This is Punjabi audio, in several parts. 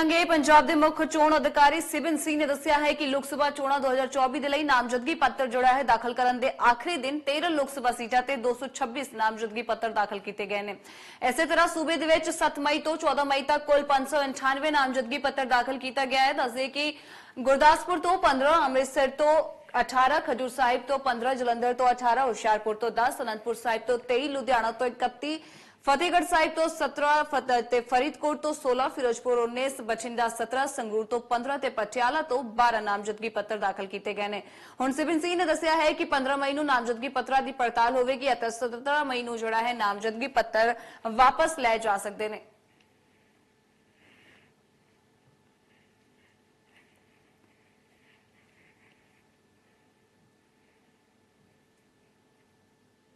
ਕਰਾਂਗੇ। ਪੰਜਾਬ ਦੇ ਮੁੱਖ ਚੋਣ ਅਧਿਕਾਰੀ ਸਿਬਨ ਸਿੰਘ ਨੇ ਦੱਸਿਆ ਹੈ ਕਿ ਲੋਕ ਸਭਾ ਚੋਣਾਂ 2024 ਦੇ ਲਈ ਨਾਮਜ਼ਦਗੀ ਪੱਤਰ ਜਿਹੜਾ ਹੈ। ਦਾਖਲ ਕਰਨ ਦੇ ਆਖਰੀ ਦਿਨ 13 ਲੋਕ ਸਭਾ ਸੀਟਾਂ ਤੇ 226 ਨਾਮਜ਼ਦਗੀ ਪੱਤਰ ਦਾਖਲ ਕੀਤੇ ਗਏ ਨੇ। ਇਸੇ ਤਰ੍ਹਾਂ ਸੂਬੇ ਦੇ ਵਿੱਚ 7 ਮਈ ਤੋਂ 14 ਮਈ ਤੱਕ ਕੁੱਲ 598 ਨਾਮਜ਼ਦਗੀ ਪੱਤਰ ਦਾਖਲ ਕੀਤਾ ਗਿਆ ਹੈ। ਦੱਸਦੇ ਕਿ ਗੁਰਦਾਸਪੁਰ ਤੋਂ 15 ਅੰਮ੍ਰਿਤਸਰ ਤੋਂ 18 ਖਜੂਰ ਸਾਹਿਬ ਤੋਂ 15 ਜਲੰਧਰ ਤੋਂ 18 ਹੁਸ਼ਿਆਰਪੁਰ ਤੋਂ 10 ਅਨੰਦਪੁਰ ਸਾਹਿਬ ਤੋਂ 23 ਲੁਧਿਆਣਾ ਤੋਂ 31 ਫਤਿਹਗੜ੍ਹ ਸਾਹਿਬ ਤੋਂ 17 ਫਤਿਹ ਤੇ ਫਰੀਦਕੋਟ ਤੋਂ 16 ਫਿਰੋਜ਼ਪੁਰ 19 ਬਠਿੰਡਾ 17 ਸੰਗਰੂਰ ਤੋਂ 15 ਤੇ ਪਟਿਆਲਾ ਤੋਂ 12 ਨਾਮਜ਼ਦਗੀ ਪੱਤਰ ਦਾਖਲ ਕੀਤੇ ਗਏ ਨੇ। ਹੁਣ ਸਿਬਨ ਸਿੰਘ ਨੇ ਦੱਸਿਆ ਹੈ ਕਿ 15 ਮਈ ਨੂੰ ਨਾਮਜ਼ਦਗੀ ਪੱਤਰਾਂ ਦੀ ਪੜਤਾਲ ਹੋਵੇਗੀ ਅਤੇ 17 ਮਈ ਨੂੰ ਜਿਹੜਾ ਹੈ ਨਾਮਜ਼ਦਗੀ ਪੱਤਰ ਵਾਪਸ ਲੈ ਜਾ ਸਕਦੇ ਨੇ।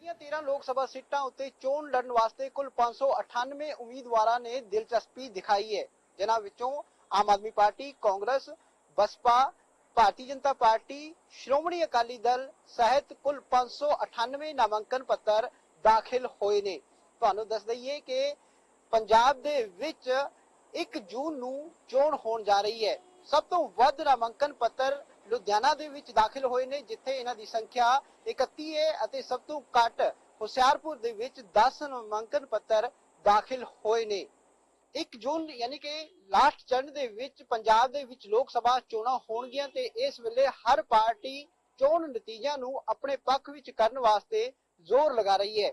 ਦੀਆਂ 13 ਲੋਕ ਸਭਾ ਸੀਟਾਂ ਉੱਤੇ ਚੋਣ ਲੜਨ ਵਾਸਤੇ ਕੁੱਲ 598 ਉਮੀਦਵਾਰਾਂ ਨੇ ਦਿਲਚਸਪੀ ਦਿਖਾਈ ਹੈ। ਜਿਨ੍ਹਾਂ ਵਿੱਚੋਂ ਆਮ ਆਦਮੀ ਪਾਰਟੀ, ਕਾਂਗਰਸ, ਬਸਪਾ, ਭਾਰਤੀ ਜਨਤਾ ਪਾਰਟੀ, ਸ਼੍ਰੋਮਣੀ ਅਕਾਲੀ ਦਲ ਸਹਿਤ ਕੁੱਲ 598 ਨਾਮਾਂਕਨ ਪੱਤਰ ਦਾਖਲ ਹੋਏ ਨੇ। ਤੁਹਾਨੂੰ ਦੱਸ ਦਈਏ ਕਿ ਪੰਜਾਬ ਦੇ ਵਿੱਚ 1 ਜੂਨ ਨੂੰ ਚੋਣ ਹੋਣ ਜਾ ਰਹੀ ਹੈ। ਸਭ ਤੋਂ ਵੱਧ ਨਾਮਾਂਕਨ ਪੱਤਰ ਲੁਧਿਆਣਾ ਦੇ ਵਿੱਚ ਦਾਖਲ ਹੋਏ ਨੇ, ਜਿੱਥੇ ਇਹਨਾਂ ਦੀ ਸੰਖਿਆ 31 ਹੈ ਅਤੇ ਸਭ ਤੋਂ ਘੱਟ ਹੁਸ਼ਿਆਰਪੁਰ ਦੇ ਵਿੱਚ 10 ਨਾਮਾਂਕਨ ਪੱਤਰ ਦਾਖਲ ਹੋਏ ਨੇ। 1 ਜੂਨ ਯਾਨੀ ਕਿ ਲਾਸਟ ਚਰਨ ਦੇ ਵਿੱਚ ਪੰਜਾਬ ਦੇ ਵਿੱਚ ਲੋਕ ਸਭਾ ਚੋਣਾਂ ਹੋਣਗੀਆਂ ਤੇ ਇਸ ਵੇਲੇ ਹਰ ਪਾਰਟੀ ਚੋਣ ਨਤੀਜਿਆਂ ਨੂੰ ਆਪਣੇ ਪੱਖ ਵਿੱਚ ਕਰਨ ਵਾਸਤੇ ਜ਼ੋਰ ਲਗਾ ਰਹੀ ਹੈ।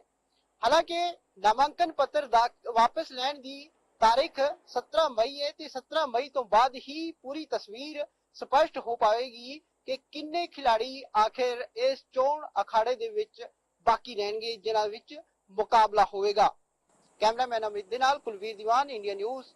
ਹਾਲਾਂਕਿ ਨਾਮਾਂਕਨ ਪੱਤਰ ਦਾ ਵਾਪਸ ਲੈਣ ਦੀ ਤਾਰੀਖ 17 ਮਈ ਹੈ ਤੇ 17 ਮਈ ਤੋਂ ਬਾਅਦ ਹੀ ਪੂਰੀ ਤਸਵੀਰ ਸਪਸ਼ਟ ਹੋ ਪਾਵੇਗੀ ਕਿ ਕਿੰਨੇ ਖਿਡਾਰੀ ਆਖਿਰ ਇਸ ਚੋਣ ਅਖਾੜੇ ਦੇ ਵਿੱਚ ਬਾਕੀ ਰਹਿਣਗੇ, ਜਿਨ੍ਹਾਂ ਵਿੱਚ ਮੁਕਾਬਲਾ ਹੋਵੇਗਾ। ਕੈਮਰਾਮੈਨ ਅਮਿਤ ਦੇ ਨਾਲ ਕੁਲਵੀਰ ਦੀਵਾਨ, ਇੰਡੀਆ ਨਿਊਜ਼